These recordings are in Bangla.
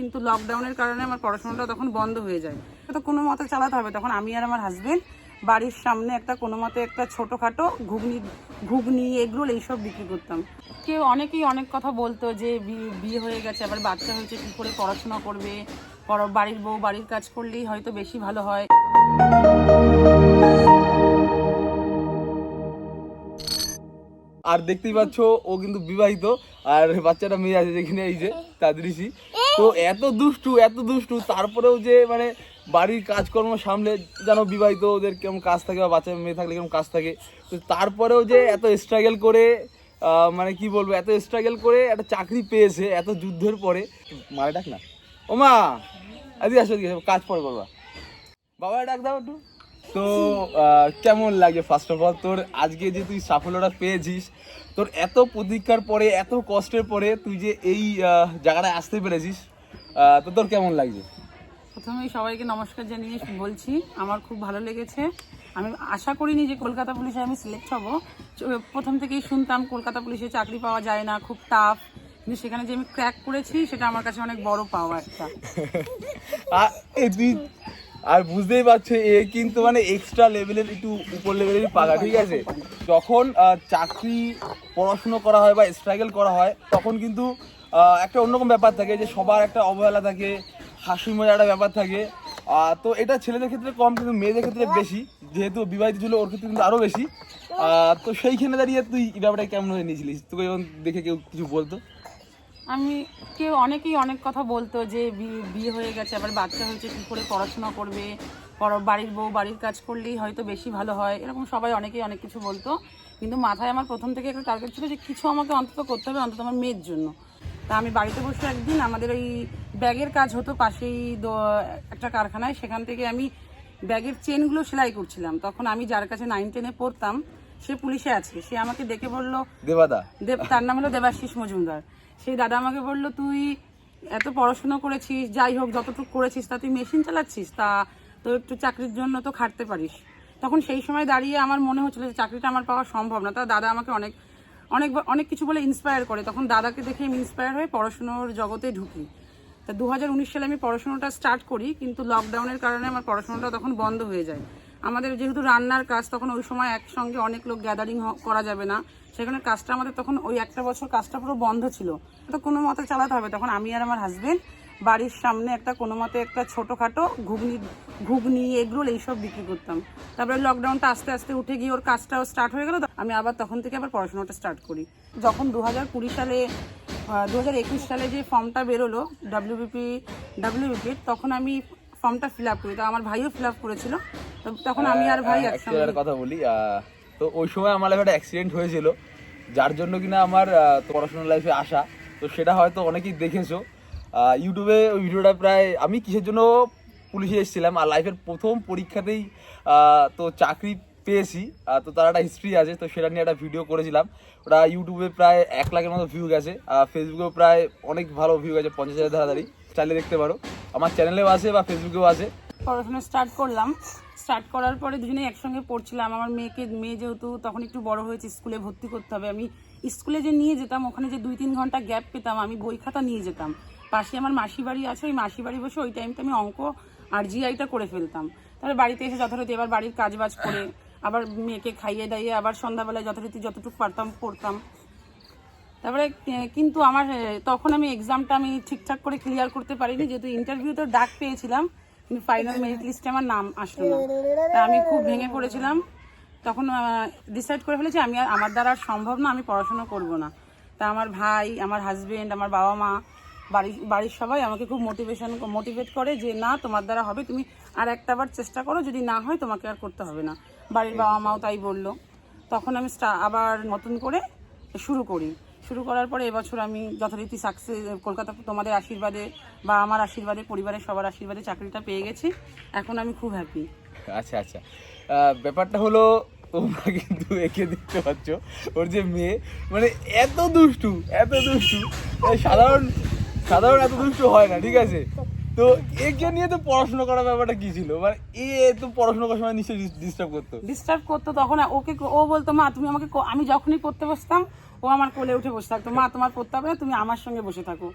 কিন্তু লকডাউনের কারণে আমার পড়াশোনাটা তখন বন্ধ হয়ে যায়। তো কোনো মতে চালাতে হবে। তখন আমি আর আমার হাজবেন্ড বাড়ির সামনে একটা কোনো মতে একটা ছোটোখাটো ঘুগনি ঘুগনি, এগরোল এইসব বিক্রি করতাম। কেউ অনেকেই অনেক কথা বলতো যে বিয়ে হয়ে গেছে, আবার বাচ্চা হয়েছে, কী করে পড়াশোনা করবে? বাড়ির বউ বাড়ির কাজ করলেই হয়তো বেশি ভালো হয়। আর দেখতেই পাচ্ছ ও কিন্তু বিবাহিত আর বাচ্চাটা মেয়ে আছে যেখানে এই যে তাদৃশি। তো এত দুষ্টু এত দুষ্টু তারপরেও যে মানে বাড়ির কাজকর্ম সামলে যেন বিবাহিত ওদের কেমন কাজ থাকে বা বাচ্চা মেয়ে থাকলে কেমন কাজ থাকে তো তারপরেও যে এত স্ট্রাগল করে মানে কি বলব এত স্ট্রাগল করে একটা চাকরি পেয়েছে এত যুদ্ধের পরে। মারে ডাক না। ও মা এদিকে আসো, কাজ পরে বাবা বাবা ডাক দাও একটু। তো কেমন লাগে ফার্স্ট অফ অল তোর আজকে যে তুই সাফল্যটা পেয়েছিস তোর এত প্রতীক্ষার পরে এত কষ্টের পরে তুই যে এই জায়গাটায় আসতে পেরেছিস তো তোর কেমন লাগছে? প্রথমে সবাইকে নমস্কার জানিয়ে বলছি আমার খুব ভালো লেগেছে। আমি আশা করিনি যে কলকাতা পুলিশে আমি সিলেক্ট হব। প্রথম থেকেই শুনতাম কলকাতা পুলিশে চাকরি পাওয়া যায় না খুব টাফ কিন্তু সেখানে যে আমি ক্র্যাক করেছি সেটা আমার কাছে অনেক বড় পাওয়া একটা। তুই আর বুঝতেই পারছ, এ কিন্তু মানে এক্সট্রা লেভেলের একটু উপর লেভেলেরই পাকা ঠিক আছে? যখন চাকরি পড়াশুনো করা হয় বা স্ট্রাগল করা হয়, তখন কিন্তু একটা অন্যরকম ব্যাপার থাকে যে সবার একটা অবহেলা থাকে, হাসি মজার একটা ব্যাপার থাকে। তো এটা ছেলেদের ক্ষেত্রে কম, কিন্তু মেয়েদের ক্ষেত্রে বেশি, যেহেতু বিবাহিত ছিল, ওর ক্ষেত্রে কিন্তু আরও বেশি। তো সেইখানে দাঁড়িয়ে তুই এই ব্যাপারটা কেমন হয়ে নিয়েছিলিস? তোকে যখন দেখে কেউ কিছু বলতো? আমি কেউ অনেকেই অনেক কথা বলতো যে বিয়ে হয়ে গেছে আবার বাচ্চা হয়েছে কী করে পড়াশোনা করবে? পর- বাড়ির বউ বাড়ির কাজ করলেই হয়তো বেশি ভালো হয় এরকম সবাই অনেকেই অনেক কিছু বলতো। কিন্তু মাথায় আমার প্রথম থেকে একটা টার্গেট ছিল যে কিছু আমাকে অন্তত করতে হবে অন্তত আমার মেয়ের জন্য। তা আমি বাড়িতে বসে একদিন আমাদের ওই ব্যাগের কাজ হতো পাশেই একটা কারখানায় সেখান থেকে আমি ব্যাগের চেনগুলো সেলাই করছিলাম। তখন আমি যার কাছে নাইন টেনে পড়তাম সে পুলিশে আছে। সে আমাকে দেখে বলল দেবাদা। দেব তার নাম হলো দেবাশিস মজুমদার। সেই দাদা আমাকে বলল, তুই এত পড়াশুনো করেছিস, যাই হোক, যতটুকু করেছিস, তা তুই মেশিন চালাচ্ছিস? তা তো একটু চাকরির জন্য তো খাটতে পারিস। তখন সেই সময় দাঁড়িয়ে আমার মনে হচ্ছিল যে চাকরিটা আমার পাওয়া সম্ভব না। তা দাদা আমাকে অনেক অনেক অনেক কিছু বলে ইন্সপায়ার করে। তখন দাদাকে দেখে আমি ইন্সপায়ার হয়ে পড়াশুনোর জগতে ঢুকি। তা দু হাজার উনিশ সালে আমি পড়াশোনাটা স্টার্ট করি, কিন্তু লকডাউনের কারণে আমার পড়াশোনাটা তখন বন্ধ হয়ে যায়। আমাদের যেহেতু রান্নার কাজ, তখন ওই সময় একসঙ্গে অনেক লোক গ্যাদারিং করা যাবে না। সেখানে কাজটা আমাদের তখন ওই একটা বছর কাজটা পুরো বন্ধ ছিল। তো কোনো মতে চালাতে হবে। তখন আমি আর আমার হাজবেন্ড বাড়ির সামনে একটা কোনো মতে একটা ছোটোখাটো ঘুগনি ঘুগনি, এগরোল এইসব বিক্রি করতাম। তারপরে লকডাউনটা আস্তে আস্তে উঠে গিয়ে ওর কাজটাও স্টার্ট হয়ে গেল। আমি আবার তখন থেকে আবার পড়াশোনাটা স্টার্ট করি। যখন দু হাজার কুড়ি সালে দু হাজার একুশ সালে যে ফর্মটা বেরোলো ডাব্লিউবিপি ডাব্লিউবিপির তখন আমি ফর্মটা ফিল আপ করি। তো আমার ভাইও ফিল আপ করেছিল। তখন আমি আর ভাই আহ, একসঙ্গে কথা বলি তো ওই সময় আমার লাইফে একটা অ্যাক্সিডেন্ট হয়েছিল যার জন্য কিনা আমার পড়াশোনার লাইফে আসা। তো সেটা হয়তো অনেকেই দেখেছ। ইউটিউবে ওই ভিডিওটা প্রায় আমি কিসের জন্য পুলিশে এসেছিলাম আর লাইফের প্রথম পরীক্ষাতেই তো চাকরি পেয়েছি। তো তার একটা হিস্ট্রি আছে তো সেটা নিয়ে একটা ভিডিও করেছিলাম। ওটা ইউটিউবে প্রায় এক লাখের মতো ভিউ গেছে ফেসবুকেও প্রায় অনেক ভালো ভিউ গেছে পঞ্চাশ হাজার ধারাধারি চাইলে দেখতে পারো। আমার চ্যানেলেও আছে বা ফেসবুকেও আছে। পড়াশোনা স্টার্ট করলাম। স্টার্ট করার পরে দুজনে একসঙ্গে পড়ছিলাম। আমার মেয়েকে, মেয়ে যেহেতু তখন একটু বড় হয়েছে, স্কুলে ভর্তি করতে হবে। আমি স্কুলে যে নিয়ে যেতাম, ওখানে যে দুই তিন ঘণ্টা গ্যাপ পেতাম, আমি বই খাতা নিয়ে যেতাম। পাশে আমার মাসি বাড়ি আছে, ওই মাসি বাড়ি বসে ওই টাইমটা আমি অঙ্ক আর জিআইটা করে ফেলতাম। তারপরে বাড়িতে এসে যথারীতি এবার বাড়ির কাজ বাজ করে, আবার মেয়েকে খাইয়ে দাইয়ে আবার সন্ধ্যাবেলায় যথারীতি যতটুকু পারতাম পড়তাম। তারপরে কিন্তু আমার তখন আমি এক্সামটা আমি ঠিকঠাক করে ক্লিয়ার করতে পারিনি, যেহেতু ইন্টারভিউতে ডাক পেয়েছিলাম। ফাইনাল মেরিট লিস্টে আমার নাম আসলো না। তা আমি খুব ভেঙে পড়েছিলাম। তখন ডিসাইড করে ফেলেছি, আমি আমার দ্বারা সম্ভব না, আমি পড়াশোনা করব না। তা আমার ভাই, আমার হাজবেন্ড আমার বাবা মা বাড়ির বাড়ির সবাই আমাকে খুব মোটিভেশন মোটিভেট করে যে, না, তোমার দ্বারা হবে, তুমি আর একটা বার চেষ্টা করো, যদি না হয়, তোমাকে আর করতে হবে না। বাড়ির বাবা মাও তাই বলল। তখন আমি আবার নতুন করে শুরু করি। শুরু করার পরে এবছর আমি যথারীতি সাকসেস কলকাতা তোমাদের আশীর্বাদে বা আমার আশীর্বাদে পরিবারের সবার আশীর্বাদে চাকরিটা পেয়ে গেছি। এখন আমি খুব হ্যাপি আচ্ছা আচ্ছা। ব্যাপারটা হলো তোমরা কিন্তু একে দেখতে পাচ্ছ। ওর যে মেয়ে মানে এত দুষ্টু এত দুষ্টু। সাধারণ সাধারণ এত দুষ্টু হয় না ঠিক আছে? তো একে নিয়ে তো পড়াশোনা করার ব্যাপারটা কি ছিল? মানে এ তো পড়াশোনা করার সময় নিশ্চয়ই ডিস্টার্ব করতো। ডিস্টার্ব করতো তখন ওকে ও বলতো মা তুমি আমাকে আমি যখনই পড়তে বসতাম ও আমার কোলে উঠে বসে থাকতো। মা তোমার পড়তে হবে না তুমি আমার সঙ্গে বসে থাকো।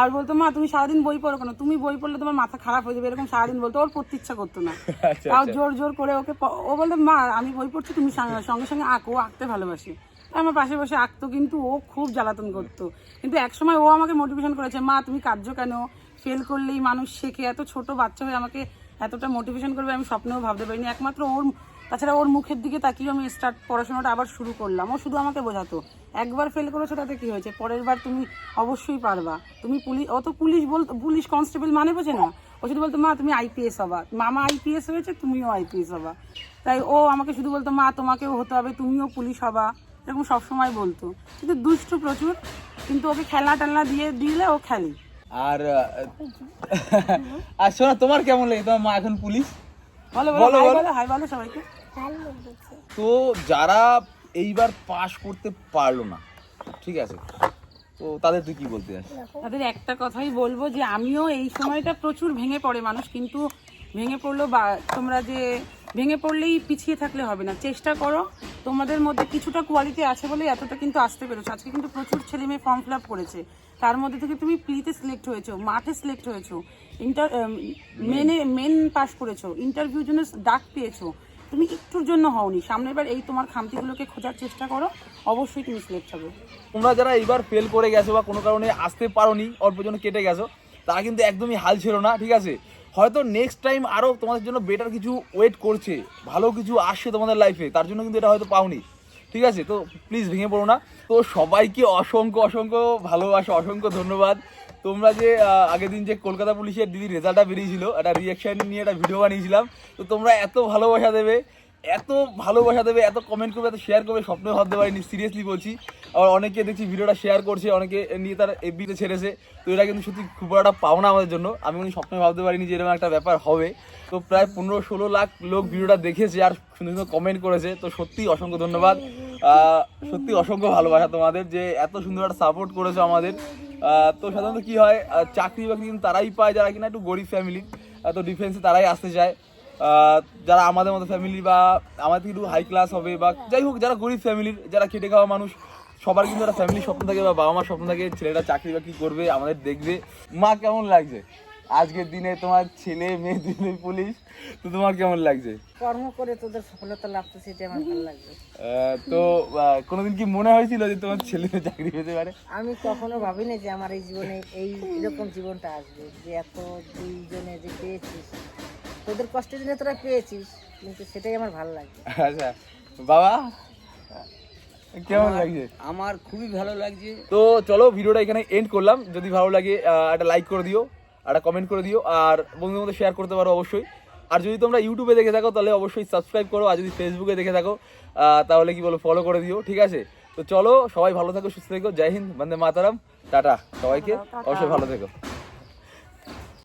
আর বলতো মা তুমি সারাদিন বই পড়ো কেন? তুমি বই পড়লে তোমার মাথা খারাপ হয়ে যাবে। এরকম সারাদিন বলতো। ওর পড়তে ইচ্ছা করতো না। আচ্ছা তাও জোর জোর করে ওকে ও বলতো মা আমি বই পড়ছি তুমি সঙ্গে সঙ্গে সঙ্গে আঁকো আঁকতে ভালোবাসে। আমার পাশে বসে আঁকতো কিন্তু ও খুব জ্বালাতন করতো। কিন্তু একসময় ও আমাকে মোটিভেশন করেছে মা তুমি কার্য কেন? ফেল করলেই মানুষ শেখে। এত ছোট বাচ্চা হয়ে আমাকে এতটা মোটিভেশন করবে আমি স্বপ্নেও ভাবতে পারিনি। একমাত্র ওর তাছাড়া ওর মুখের দিকে তাকিয়ে আমি স্টার্ট পড়াশোনাটা আবার শুরু করলাম। ও শুধু আমাকে বোঝাতো। একবার ফেল করেছ তাতে কি হয়েছে? পরের বার তুমি অবশ্যই পারবা। তুমি পুলিশ ও তো পুলিশ বলতো পুলিশ কনস্টেবল মানে বোঝে না। ও শুধু বলতো মা তুমি আইপিএস হবা। মামা আইপিএস হয়েছে তুমিও আইপিএস হবা। তাই ও আমাকে শুধু বলতো মা তোমাকেও হতে হবে তুমিও পুলিশ হবা। এরকম সবসময় বলতো। কিন্তু দুষ্টু প্রচুর। কিন্তু ওকে খেলনা টেলনা দিয়ে দিলে ও খেলে। আর আর শোনা তোমার কেমন লাগে তোমার মা এখন পুলিশ? বলো বলো, বলো বলো। বলো হাই বলো সবাইকে। তো যারা এইবার পাশ করতে পারল না, ঠিক আছে? তো তাদের তুই কি বলতে চাস? তাদের একটা কথাই বলব যে আমিও এই সময়টা প্রচুর ভেঙে পড়ে মানুষ, কিন্তু ভেঙে পড়ল বা, তোমরা যে ভেঙে পড়লেই পিছিয়ে থাকলে হবে না। চেষ্টা করো, তোমাদের মধ্যে কিছুটা কোয়ালিটি আছে বলে এতটা কিন্তু আসতে পেরেছ। আজকে কিন্তু প্রচুর ছেলে মেয়ে ফর্ম ফিল আপ করেছে। তার মধ্যে থেকে তুমি প্লিতে সিলেক্ট হয়েছো, মাঠে সিলেক্ট হয়েছো ইন্টার মেনে মেন পাস করেছ ইন্টারভিউর জন্য ডাক পেয়েছ। তুমি একটুর জন্য হওনি। সামনের বার এই তোমার খামতিগুলোকে খোঁজার চেষ্টা করো। অবশ্যই তুমি সিলেক্ট হবে। তোমরা যারা এইবার ফেল করে গেছো বা কোনো কারণে আসতে পারোনি অল্প জন্য কেটে গেছো, তারা কিন্তু একদমই হাল ছিল না, ঠিক আছে? হয়তো নেক্সট টাইম আরও তোমাদের জন্য বেটার কিছু ওয়েট করছে, ভালো কিছু আসছে তোমাদের লাইফে তার জন্য কিন্তু এটা হয়তো পাওনি। ঠিক আছে, তো প্লিজ ভেঙে পড়ো না। তো সবাইকে অসংখ্য অসংখ্য ভালোবাসা, অসংখ্য ধন্যবাদ। তোমরা যে আগের দিন যে কলকাতা পুলিশের দিদি রেজাল্টটা বেরিয়েছিল, একটা রিয়াকশান নিয়ে একটা ভিডিও বানিয়েছিলাম, তো তোমরা এত ভালোবাসা দেবে। এত ভালোবাসা দেবে, এত কমেন্ট করবে, এত শেয়ার করবে, স্বপ্নে ভাবতে পারিনি সিরিয়াসলি বলছি। আর অনেকে দেখছি ভিডিওটা শেয়ার করছে, অনেকে নিয়ে তার এফবিতে ছেড়েছে। তো এটা কিন্তু সত্যি খুব একটা পাওনা আমাদের জন্য। আমি কোনো স্বপ্নে ভাবতে পারিনি যে এরকম একটা ব্যাপার হবে। তো প্রায় পনেরো ষোলো লাখ লোক ভিডিওটা দেখেছে আর সুন্দর সুন্দর কমেন্ট করেছে। তো সত্যি অসংখ্য ধন্যবাদ। সত্যি অসংখ্য ভালোবাসা তোমাদের যে এত সুন্দর একটা সাপোর্ট করেছ আমাদের। তো সাধারণত কি হয় চাকরি বাকরি কিন্তু তারাই পায় যারা কিনা একটু গরিব ফ্যামিলি তো ডিফেন্সে তারাই আসতে চায়। যারা আমাদের মতো ফ্যামিলি বা আমাদের একটু হাই ক্লাস হবে বা যাই হোক যারা গরিব ফ্যামিলির যারা খেটে খাওয়া মানুষ সবার কিন্তু একটা ফ্যামিলির স্বপ্ন থাকে বা বাবা মার স্বপ্ন থাকে ছেলেটা চাকরি বাকরি করবে আমাদের দেখবে। মা কেমন লাগছে? আজকের দিনে তোমার ছেলে মেয়ে দিনে পুলিশ তো তোমার কেমন লাগছে? কর্ম করে তোদের সফলতা লাভ তো সেটা আমার ভালো লাগবে। আহ, তো কোনোদিন কি মনে হয়েছিল যে তোমার ছেলে চাকরি পেতে পারে? আমি কখনো ভাবিনি যে আমার এই জীবনে এই এরকম জীবনটা আসবে যে এত দুইজনে যে পেয়েছিস। তোদের কষ্টের দিনে তোরা পেয়েছিস কিন্তু সেটাই আমার ভালো লাগে। আচ্ছা বাবা কেমন লাগছে? আমার খুবই ভালো লাগছে। তো চলো ভিডিওটা এখানে এন্ড করলাম। যদি ভালো লাগে একটা লাইক করে দিও একটা কমেন্ট করে দিও আর বন্ধুদের মধ্যে শেয়ার করতে পারো অবশ্যই। আর যদি তোমরা ইউটিউবে দেখে থাকো তাহলে অবশ্যই সাবস্ক্রাইব করো আর যদি ফেসবুকে দেখে থাকো আহ, তাহলে কি বলো ফলো করে দিও ঠিক আছে? তো চলো সবাই ভালো থাকো সুস্থ থেকো জয় হিন্দ বন্দে মাতারাম টাটা সবাইকে অবশ্যই ভালো থেকো।